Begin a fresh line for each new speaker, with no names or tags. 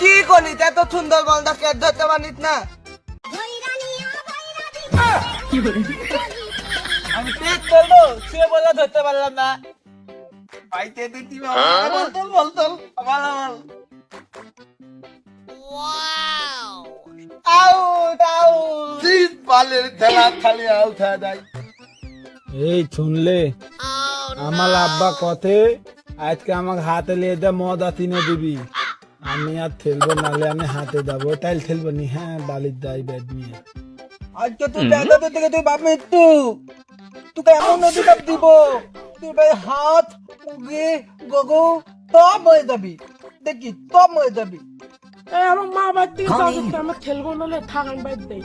কি করি এত সুন্দর বলটা কে ধরতে পারিস না। আমি ঠিক করব সে বলে ধরতে পারলাম না। পাইতে দিতি আউট আউট
বালের খেলা খালি আউট হয়ে যায়।
এই শুনলে? আমার আব্বা কথে আজকে আমাকে হাতে লিয়ে দে মদ আতিনে দিবি। আমি আর খেলব নালে আমি হাতে যাব। তাই খেলব নি হ্যাঁ বালির দাই ব্যাট নিয়ে।
আজকে তুই দেখা থেকে তুই বাপ মৃত্যু। তোকে এমন অধিকার দিব তুই ভাই হাত উগে গগো সব হয়ে যাবি। দেখি তব হয়ে যাবি।
আমার মা বাদ দিয়ে আমার খেলব নালে থাক আমি বাদ দেই